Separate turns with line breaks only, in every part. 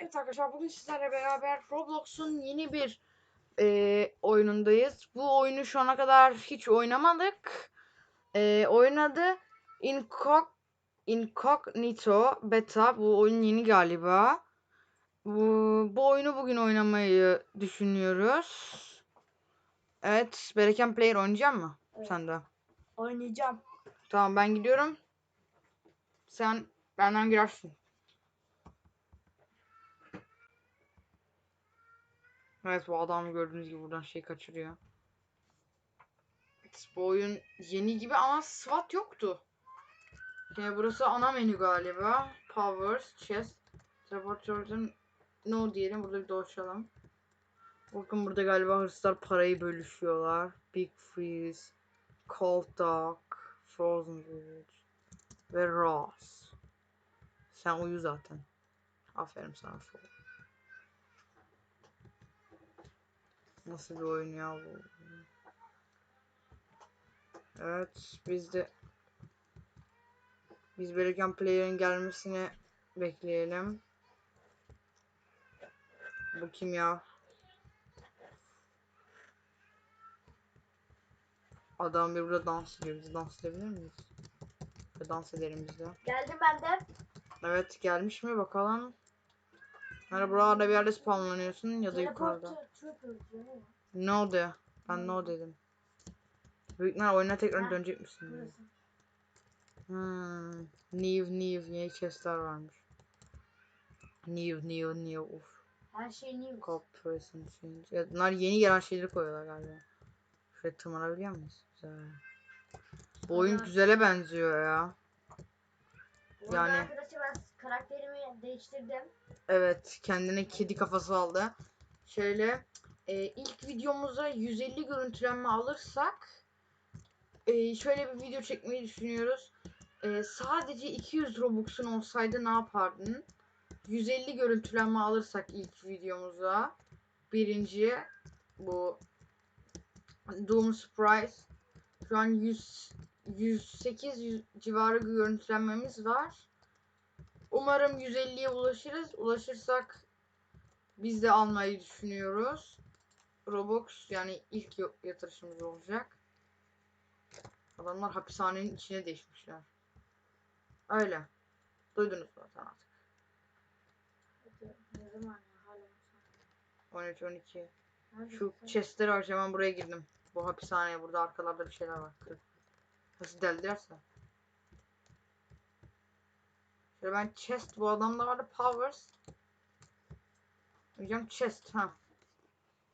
Evet arkadaşlar bugün sizlerle beraber Roblox'un yeni bir eee, oyunundayız. Bu oyunu şu ana kadar hiç oynamadık. Eee oyun adı Incog Incognito Beta. Bu oyun yeni galiba. Bu, bu oyunu bugün oynamayı düşünüyoruz. Evet, Bereken Player oynayacak mı?
Evet.
Sen de.
Oynayacağım.
Tamam ben gidiyorum. Sen benden girersin. Evet bu adam gördüğünüz gibi buradan şey kaçırıyor. Bu oyun yeni gibi ama SWAT yoktu. Yani burası ana menü galiba. Powers, chest, teleportörden no diyelim burada bir dolaşalım. Bakın burada galiba hırsızlar parayı bölüşüyorlar. Big Freeze, Cold Dog, Frozen Village ve Ross. Sen uyu zaten. Aferin sana Sol. Nasıl bir oyun ya bu? Evet biz de biz Belirgen Player'ın gelmesini bekleyelim. Bu kim ya? Adam bir burada dans ediyor. Biz dans edebilir miyiz? Ve dans edelim biz de.
Geldim ben de.
Evet gelmiş mi bakalım. Hani buralarda bir yerde spawnlanıyorsun ya da yukarıda. No de. Ben no dedim. Büyük ihtimal oyuna tekrar
Ha,
dönecek misin? diye.
Burası.
Hmm. New new yeni chestler varmış. New new new uf.
Her şey new.
Corporation change. Ya bunlar yeni gelen şeyleri koyuyorlar galiba. Şuraya tırmanabiliyor muyuz? Güzel. Bu oyun güzele benziyor ya. Yani-
Arkadaşlar ben karakterimi değiştirdim.
Evet, kendine kedi kafası aldı. Şöyle e, ilk videomuza 150 görüntülenme alırsak e, şöyle bir video çekmeyi düşünüyoruz. E, sadece 200 Robux'un olsaydı ne yapardın? 150 görüntülenme alırsak ilk videomuza birinci bu Doom Surprise şu an 100 108 yüz- civarı görüntülenmemiz var. Umarım 150'ye ulaşırız. Ulaşırsak biz de almayı düşünüyoruz. Robux yani ilk yatırışımız olacak. Adamlar hapishanenin içine değişmişler. Öyle. Duydunuz zaten artık.
Ne zaman ya hala.
13 12.
Nerede
Şu chestleri var hemen buraya girdim. Bu hapishaneye burada arkalarda bir şeyler var. Nasıl deldilerse. Şöyle ben chest bu adamda vardı powers. Hocam chest ha.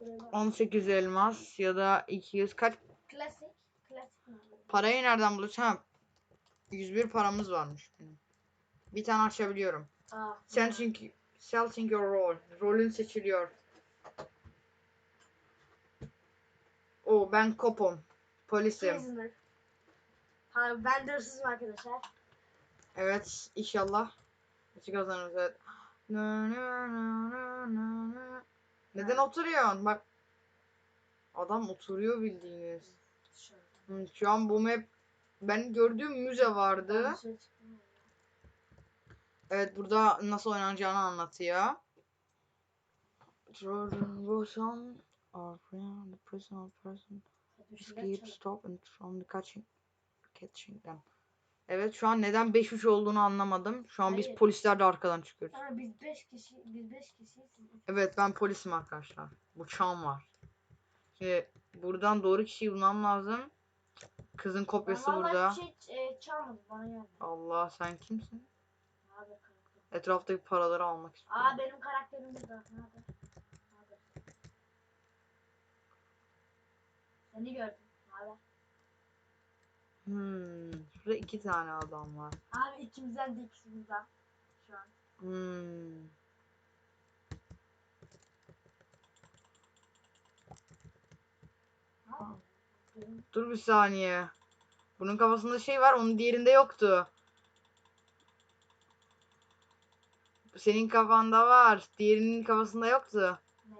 Buraya bak.
18 elmas ya da 200 kaç
Klasik.
Parayı nereden? Ha. 101 paramız varmış. Bir tane açabiliyorum.
Aa.
Sen çünkü selecting your role. Rolün seçiliyor. O ben kopum. Polisim.
Prisoner. Ha, ben de hırsızım arkadaşlar.
Evet inşallah. Maçı kazanırız evet. Neden oturuyorsun? Bak. Adam oturuyor bildiğiniz. Şu an bu map ben gördüğüm müze vardı. Evet burada nasıl oynanacağını anlatıyor. Jordan goes on or the prisoner person
şeyler
escape stop and from the catching catching them. Evet şu an neden 5-3 olduğunu anlamadım. Şu an biz
Hayır.
polisler de arkadan çıkıyoruz.
Ha, biz 5 kişi, biz 5 kişiyiz.
Evet ben polisim arkadaşlar. Bıçağım var. Şimdi buradan doğru kişiyi bulmam lazım. Kızın
Ben
kopyası
vallahi
burada.
hiçbir şey e, çalmadım bana yani.
Allah sen kimsin?
Karakter?
Etraftaki paraları almak istiyorum.
Aa benim karakterim burada. Ne haber? Seni gördüm. Haber?
Hmm. Şurada iki tane adam var.
Abi ikimizden de burada. Şu an.
Hmm.
Benim-
Dur bir saniye. Bunun kafasında şey var, onun diğerinde yoktu. Senin kafanda var, diğerinin kafasında yoktu.
Ne?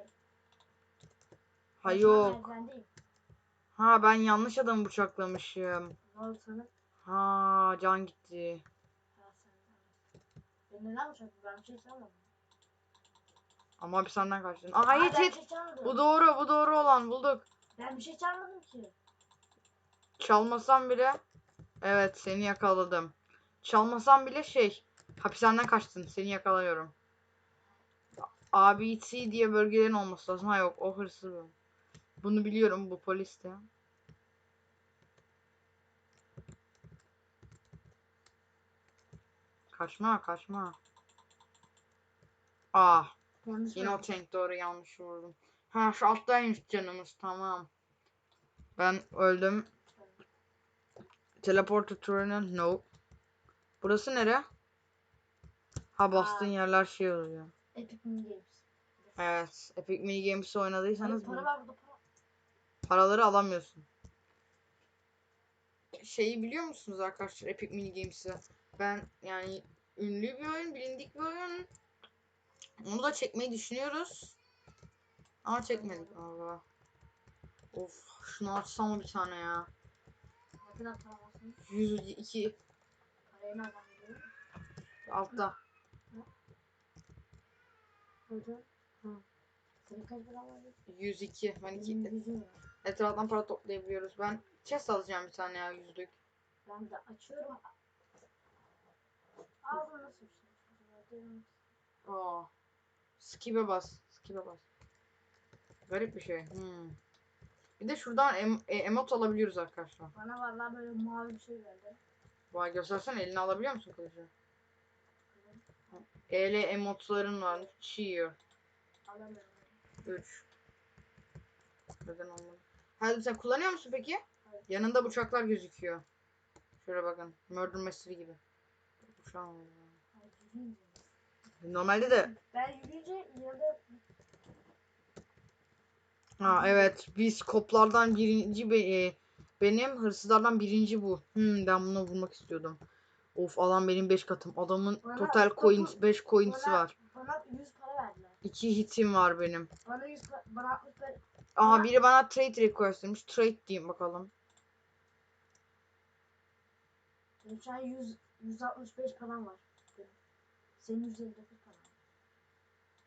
Ha yok. Ha ben yanlış adamı bıçaklamışım.
Ne oldu sana?
Ha can gitti.
Ben neden uçak? Ben bir şey çalmadım.
Ama hapishaneden kaçtın. Aa Yiğit
ben bir şey çalmadım.
Bu doğru bu doğru olan bulduk.
Ben bir şey çalmadım ki.
Çalmasam bile evet seni yakaladım. Çalmasam bile şey hapishaneden kaçtın seni yakalıyorum. ABC diye bölgelerin olması lazım. Ha yok o hırsız. bu. Bunu biliyorum bu polis Kaçma kaçma. Ah
Yanlış
yine o tank doğru yanlış vurdum. Ha şu alttaymış canımız tamam. Ben öldüm. Teleport to Turin'in no. Burası nere? Ha bastığın
Aa.
yerler şey oluyor.
Epic Mini Games.
Evet. Epic Mini Games'i
Hayır,
oynadıysanız
para
bu-
var burada para.
paraları alamıyorsun. Şeyi biliyor musunuz arkadaşlar Epic Mini Games'i? Ben yani ünlü bir oyun, bilindik bir oyun. Onu da çekmeyi düşünüyoruz. Ama çekmedik valla. Of şunu açsam bir tane ya.
Ne kadar para varsın?
102
Parayı nereden buluyorum?
altta.
Var?
102. Ben iki,
Benim yüzüm var.
etraftan para toplayabiliyoruz. Ben chest alacağım bir tane ya yüzlük.
Ben de açıyorum. Aa bu nasıl bir şey?
Aa. Skip'e bas. Skip'e bas. Garip bir şey. Hmm. Bir de şuradan em e, emot alabiliyoruz arkadaşlar.
Bana vallahi böyle mavi bir şey geldi.
Vay göstersene elini alabiliyor musun kılıcı? EL emotların var. Cheer.
Alamıyorum.
3. Neden olmadı? Hadi sen kullanıyor musun peki?
Hayır.
Yanında bıçaklar gözüküyor. Şöyle bakın. Murder Mystery gibi.
Ay, yürüyünce.
Normalde de
Ben yürüyünce yanında
Ha evet biz koplardan birinci be- e, benim hırsızlardan birinci bu. Hmm, ben bunu vurmak istiyordum. Of alan benim 5 katım. Adamın
Bana
total coins 5 coins'i var.
bana 100 para verdiler.
2 hitim var benim.
Bana 100 para, bana 60 para.
Aha biri bana trade request demiş. Trade diyeyim bakalım.
Şu an 100, 165 param var. Senin 159 paran var.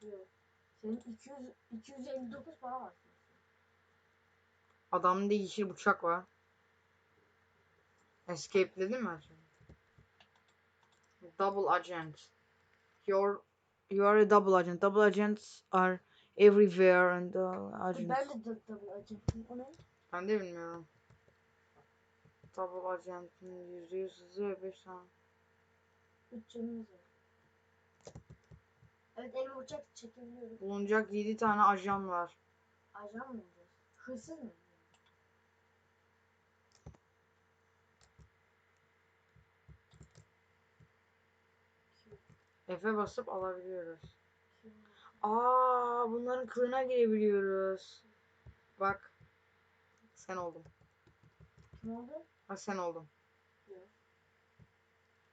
Yok. Senin 200, 259 para var.
Adamda yeşil bıçak var. Escape'ledin mi acaba? Double agent. You're you are a double agent. Double agents are everywhere and uh, agents.
Ben de double agentim. O ne?
Ben de bilmiyorum. Double agent'in yüzde yüz hızı ve beş tane.
3 canımız var. Evet elime uçak çekebiliyorum.
Bulunacak 7 tane ajan var.
Ajan mı olacağız? Hırsız mı?
F'e basıp alabiliyoruz. Aa, bunların kılığına girebiliyoruz. Bak. Sen oldum.
Kim oldu?
Ha sen oldum.
Yok.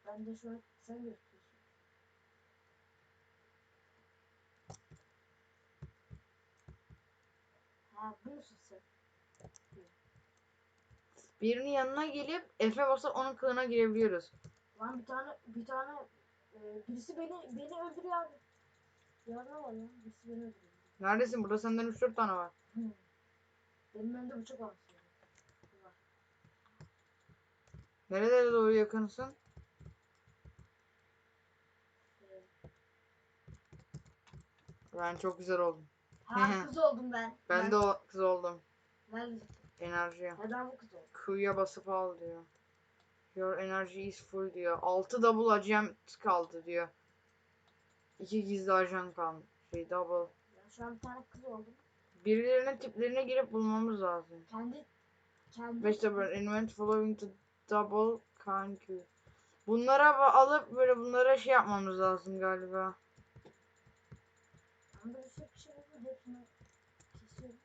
Ben de şu an sen gözüküyorsun. Ha bu musun sen?
Birinin yanına gelip F'e basıp onun kılığına girebiliyoruz.
Lan bir tane bir tane e, birisi beni beni öldürüyor abi. Yardım var ya. Birisi beni öldürüyor.
Neredesin? Burada senden 3-4 tane var.
Hı. Benim önümde bıçak. Var.
Nerelere doğru yakınsın?
E,
Ben çok güzel oldum.
Ha kız oldum ben.
Ben de o kız oldum.
Neredesin?
Enerji.
Neden bu kız oldum?
Q'ya basıp al diyor. Your energy is full diyor. 6 double agent kaldı diyor. 2 gizli ajan kaldı. Şey double.
Ben şu an bir tane kız oldum.
Birilerinin tiplerine girip bulmamız lazım.
Kendi kendi
Vegetable invent following the double Q. Bunlara ba- alıp böyle bunlara şey yapmamız lazım galiba.
Çok bir şey buldum. Hepsini kesiyorum.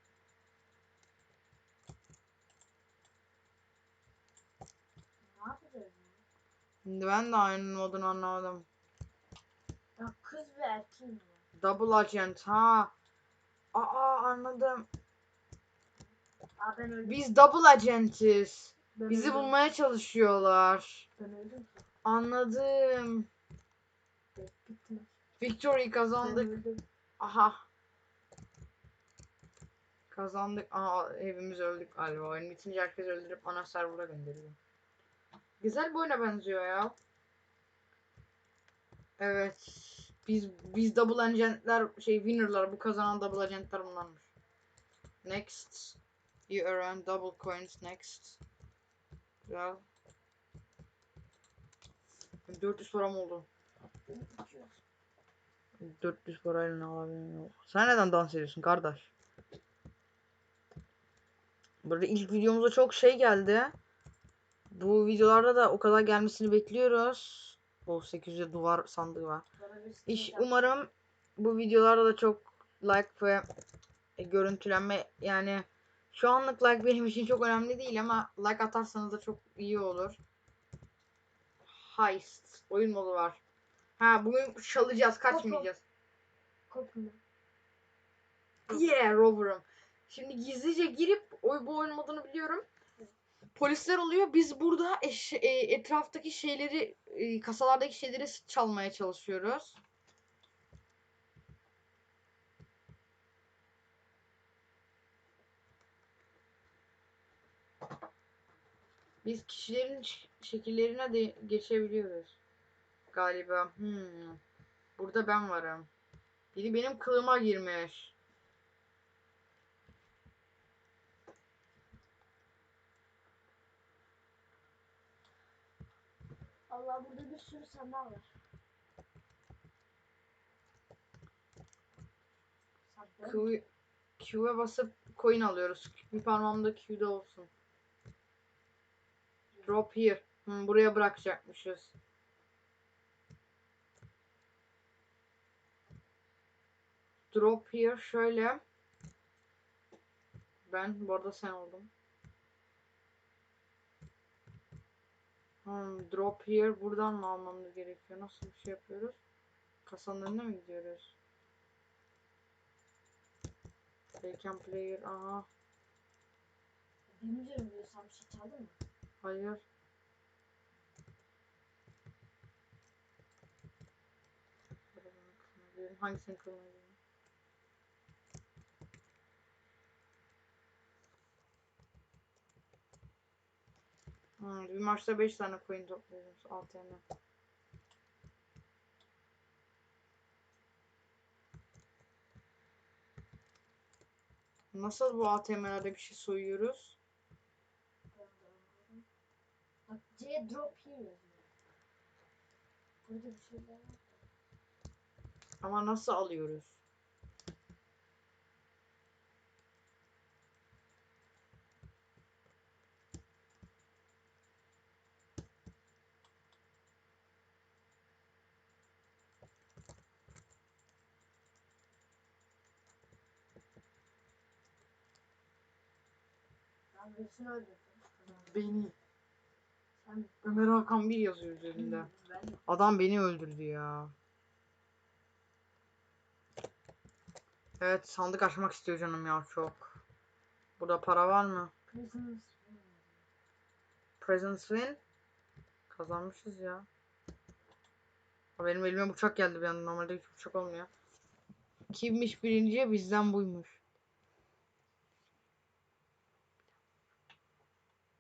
Ne yapacağız ya?
Şimdi ben de aynı modunu anlamadım.
Ya kız ve erkeğim ya.
Double agent ha. Aa anladım.
Aa ben öldüm.
Biz double agentiz.
ben
Bizi
öldüm.
bulmaya çalışıyorlar.
Ben öldüm.
Anladım. Victory kazandık. Aha. Kazandık. Aa evimiz öldük galiba. Oyun bitince herkes öldürüp ana server'a gönderiyor. Güzel bir oyuna benziyor ya. Evet. Biz biz double agentler şey winner'lar bu kazanan double agentler bunlarmış. Next. You earn double coins next. Güzel. 400 param oldu.
200.
400 parayla ne alabilirim yok. Sen neden dans ediyorsun kardeş? Burada ilk videomuza çok şey geldi. Bu videolarda da o kadar gelmesini bekliyoruz. O 800'e duvar sandığı var. İş umarım bu videolarda da çok like ve e, görüntülenme yani şu anlık like benim için çok önemli değil ama like atarsanız da çok iyi olur. Heist oyun modu var. Ha bugün çalacağız kaçmayacağız.
Kopma.
Yeah Rover'ım. Şimdi gizlice girip oy bu oyun modunu biliyorum. Polisler oluyor. Biz burada eş- e, etraftaki şeyleri, e, kasalardaki şeyleri çalmaya çalışıyoruz. Biz kişilerin şekillerine de geçebiliyoruz. Galiba. Hmm. Burada ben varım. Biri benim kılıma girmiş.
Allah burada bir sürü sandal var.
Q, Q'ya basıp coin alıyoruz. Bir parmağımda Q'da olsun. Drop here. Hmm, buraya bırakacakmışız. Drop here şöyle. Ben bu arada sen oldum. Hmm, drop here buradan mı almamız gerekiyor? Nasıl bir şey yapıyoruz? Kasanın önüne mi gidiyoruz? Bacon player aha.
Benim üzerime diyor sen bir şey çaldın mı?
Hayır. Hangisini kılına Hmm, bir maçta 5 tane coin topluyoruz. 6 tane. Nasıl bu ATM'lerde bir şey soyuyoruz?
Bak C drop here. Burada bir şeyler var.
Ama nasıl alıyoruz? Beni.
Sen
Ömer Hakan bir yazıyor üzerinde.
ben
Adam beni öldürdü ya. Evet sandık açmak istiyor canım ya çok. Burada para var mı?
prisoners
Present win. Kazanmışız ya. Benim elime bıçak geldi bir anda. Normalde hiç bıçak olmuyor. Kimmiş birinci? Bizden buymuş.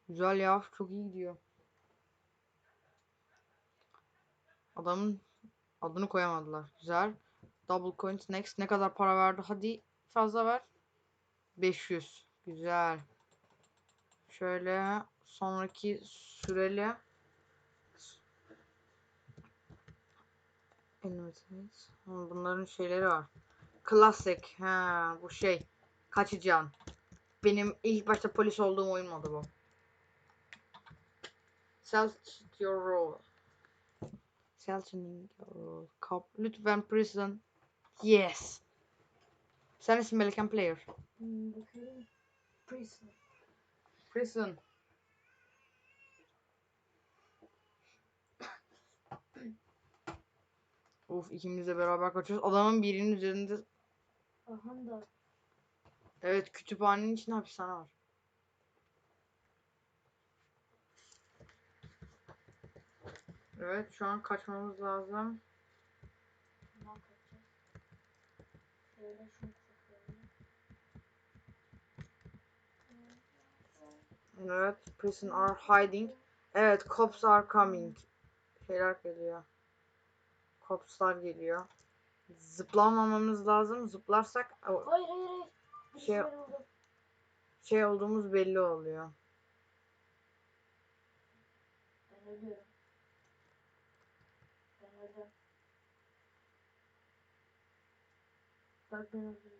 Güzel ya. Çok iyi gidiyor. Adamın adını koyamadılar. Güzel. Double coins next. Ne kadar para verdi? Hadi fazla ver. 500. Güzel. Şöyle sonraki süreli Bunların şeyleri var. Classic. Ha, bu şey. Kaçacaksın. Benim ilk başta polis olduğum oyun modu bu. Self your role. Self-tuning your role. Cop. Lütfen prison. Yes. Sen misin Meleken Player?
Hmm. Prison.
Prison. Of ikimiz de beraber kaçıyoruz. Adamın birinin üzerinde
Aha da
evet kütüphanenin içinde hapishane var. Evet şu an kaçmamız lazım.
Bundan kaçacağız. Şöyle şunu sokuyorum.
Evet. Prison are hiding. Evet. Cops are coming. Şeyler geliyor. Copslar geliyor. Zıplamamamız lazım. Zıplarsak
Hayır hayır hayır. Bir
Şey-
şey oldu.
şey olduğumuz belli oluyor.
Ben ölüyorum. Ben öldüm. Bak ben öldüm.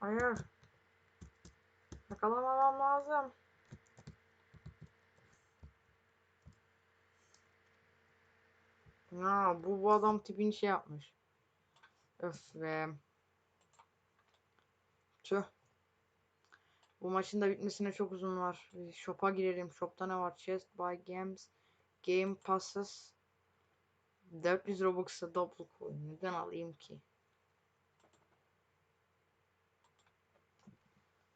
Hayır. Yakalamamam lazım. Ya bu, bu adam tipini şey yapmış. Öf be. Tüh. Bu maçın da bitmesine çok uzun var. Bir Shop'a girelim. Shop'ta ne var? Chest, buy games, game passes. 400 Robux'a double coin. Neden alayım ki?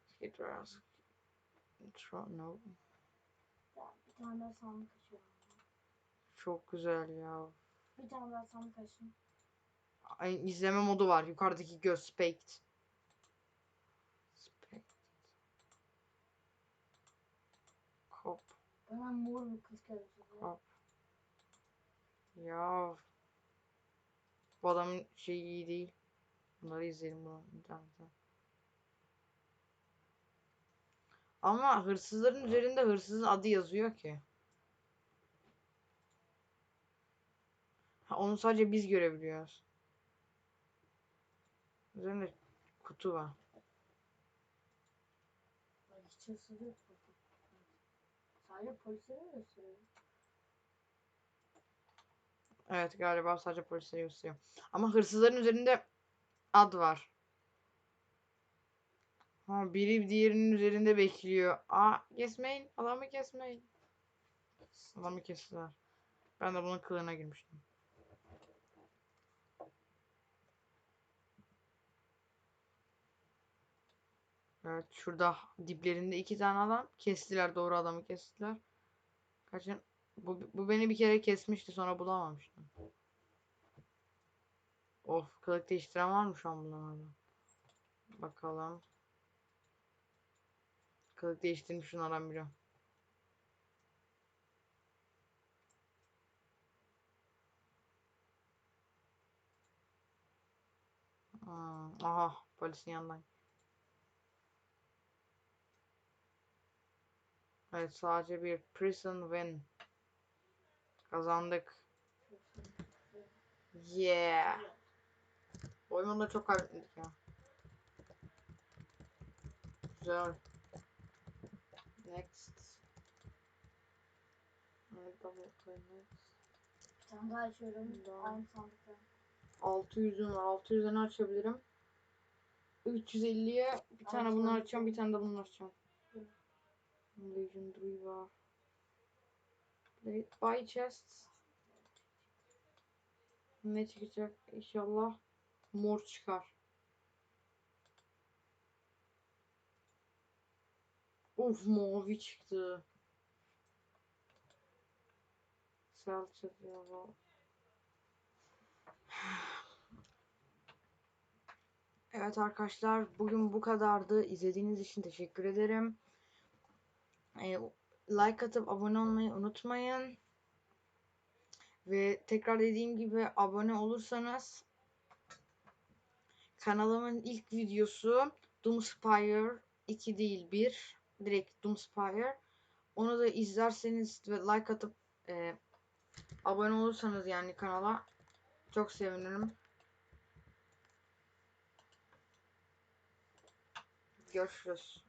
Skid. Tro- No.
Bir tane daha sandık açıyorum.
Çok güzel ya.
Bir tane daha sandık açayım.
Ay, izleme modu var. Yukarıdaki göz Spaked. Kop.
Bana mor bir kız geldi.
Kop. Ya. Bu adamın şeyi iyi değil. Bunları izleyelim bunu internetten. Ama hırsızların üzerinde hırsızın adı yazıyor ki. Ha, onu sadece biz görebiliyoruz. Üzerinde kutu var.
Bak hiç hırsız yok burada. Sadece polislere mi gösteriyor?
Evet galiba sadece polisleri gösteriyor. Ama hırsızların üzerinde ad var. Ha, biri diğerinin üzerinde bekliyor. Aa kesmeyin. Adamı kesmeyin. Adamı kestiler. Ben de bunun kılığına girmiştim. Evet şurada diplerinde iki tane adam kestiler. Doğru adamı kestiler. Kaçın. Bu, bu beni bir kere kesmişti sonra bulamamıştım. Of kılık değiştiren var mı şu an bunlarda? Bakalım. Kılık değiştirmiş şunlardan biri. Hmm, aha polisin yanından. Evet sadece bir prison win. Kazandık. Yeah. Oyunda çok kaybettik ya. Güzel. Next. Evet, double next.
Bir tane daha açıyorum. Aynı sandıkta.
600'üm var. 600'ü açabilirim? 350'ye bir tane bunu açacağım, bir tane de bunu açacağım. Var. Plate buy chests. Ne çıkacak? İnşallah mor çıkar. Of mavi çıktı. Salça ya. Evet arkadaşlar bugün bu kadardı. İzlediğiniz için teşekkür ederim. Like atıp abone olmayı unutmayın. Ve tekrar dediğim gibi abone olursanız kanalımın ilk videosu Doomspire 2 değil 1 direkt Doomspire. Onu da izlerseniz ve like atıp e, abone olursanız yani kanala çok sevinirim. Görüşürüz.